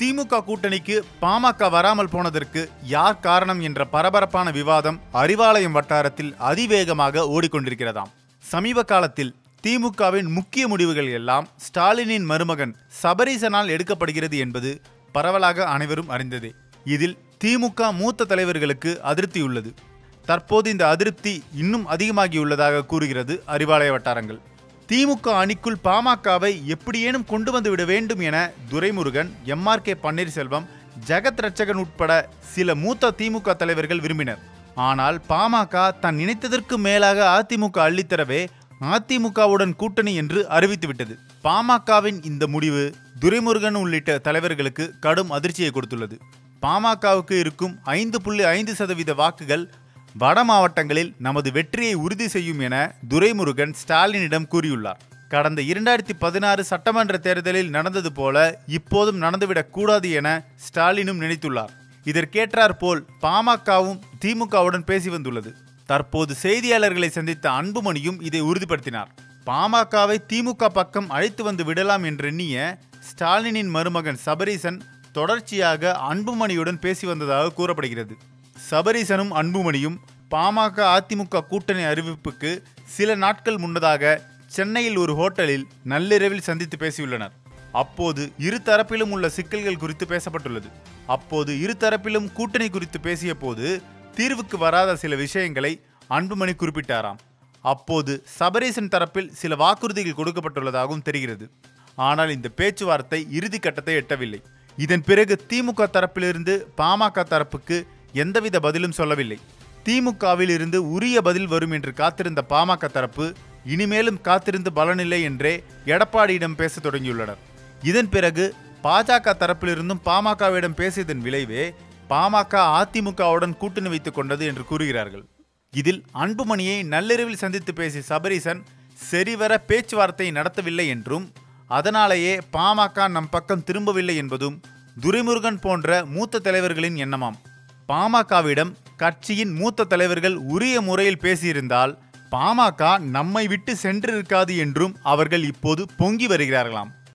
திமுக கூட்டணிக்கு பாமக வராமல் போனதற்கு யார் காரணம் என்ற பரபரப்பான விவாதம் அறிவாலயம் வட்டாரத்தில் அதிவேகமாக ஓடிக்கொண்டிருக்கிறதாம். சமீப காலத்தில் திமுகவின் முக்கிய முடிவுகள் எல்லாம் ஸ்டாலினின் மருமகன் சபரீசனால் எடுக்கப்படுகிறது என்பது பரவலாக அனைவரும் அறிந்ததே. இதில் திமுக மூத்த தலைவர்களுக்கு அதிருப்தி உள்ளது. தற்போது இந்த அதிருப்தி இன்னும் அதிகமாகியுள்ளதாக கூறுகிறது அறிவாலய வட்டாரங்கள். திமுக அணிக்குள் பாமகவை எப்படியேனும் கொண்டு வந்துவிட வேண்டும் என துரைமுருகன் எம்ஆர் கே. பன்னீர்செல்வம் ஜெகத் ரட்சகன் உட்பட சில மூத்த திமுக தலைவர்கள் விரும்பினர். ஆனால் பாமக தான் நினைத்ததற்கு மேலாக அதிமுக அள்ளித்தரவே அதிமுகவுடன் கூட்டணி என்று அறிவித்துவிட்டது. பாமகவின் இந்த முடிவு துரைமுருகன் உள்ளிட்ட தலைவர்களுக்கு கடும் அதிர்ச்சியை கொடுத்துள்ளது. பாமகவுக்கு இருக்கும் ஐந்து புள்ளி ஐந்து சதவீத வாக்குகள் வட மாவட்டங்களில் நமது வெற்றியை உறுதி செய்யும் என துரைமுருகன் ஸ்டாலினிடம் கூறியுள்ளார். கடந்த இரண்டாயிரத்தி பதினாறு சட்டமன்ற தேர்தலில் நடந்தது போல இப்போதும் நடந்துவிடக் கூடாது என ஸ்டாலினும் நினைத்துள்ளார். இதற்கேற்றார் போல் பாமகவும் திமுகவுடன் பேசி வந்துள்ளது. தற்போது செய்தியாளர்களை சந்தித்த அன்புமணியும் இதை உறுதிப்படுத்தினார். பாமகவை திமுக பக்கம் அழைத்து வந்து விடலாம் என்றெண்ணிய ஸ்டாலினின் மருமகன் சபரீசன் தொடர்ச்சியாக அன்புமணியுடன் பேசி வந்ததாக கூறப்படுகிறது. சபரீசனும் அன்புமணியும் பாமக அதிமுக கூட்டணி அறிவிப்புக்கு சில நாட்கள் முன்னதாக சென்னையில் ஒரு ஹோட்டலில் நள்ளிரவில் சந்தித்து பேசியுள்ளனர். அப்போது இரு தரப்பிலும் உள்ள சிக்கல்கள் குறித்து பேசப்பட்டுள்ளது. அப்போது இரு தரப்பிலும் கூட்டணி குறித்து பேசிய போது தீர்வுக்கு வராத சில விஷயங்களை அன்புமணி குறிப்பிட்டாராம். அப்போது சபரீசன் தரப்பில் சில வாக்குறுதிகள் கொடுக்கப்பட்டுள்ளதாகவும் தெரிகிறது. ஆனால் இந்த பேச்சுவார்த்தை இறுதி கட்டத்தை எட்டவில்லை. இதன் பிறகு திமுக தரப்பிலிருந்து பாமக தரப்புக்கு எந்தவித பதிலும் சொல்லவில்லை. திமுகவில் இருந்து உரிய பதில் வரும் என்று காத்திருந்த பாமக தரப்பு இனிமேலும் காத்திருந்து பலனில்லை என்றே எடப்பாடியிடம் பேசத் தொடங்கியுள்ளனர். இதன் பிறகு பாஜக தரப்பிலிருந்தும் பாமகவிடம் பேசியதன் விளைவே பாமக அதிமுகவுடன் கூட்டணி வைத்துக் கொண்டது என்று கூறுகிறார்கள். இதில் அன்புமணியை நள்ளிரவில் சந்தித்து பேசிய சபரீசன் சரிவர பேச்சுவார்த்தை நடத்தவில்லை என்றும் அதனாலேயே பாமக நம் பக்கம் திரும்பவில்லை என்பதும் துரைமுருகன் போன்ற மூத்த தலைவர்களின் எண்ணமாம். பாமகவிடம் கட்சியின் மூத்த தலைவர்கள் உரிய முறையில் பேசியிருந்தால் பாமக நம்மை விட்டு சென்றிருக்காது என்றும் அவர்கள் இப்போது பொங்கி வருகிறார்களாம்.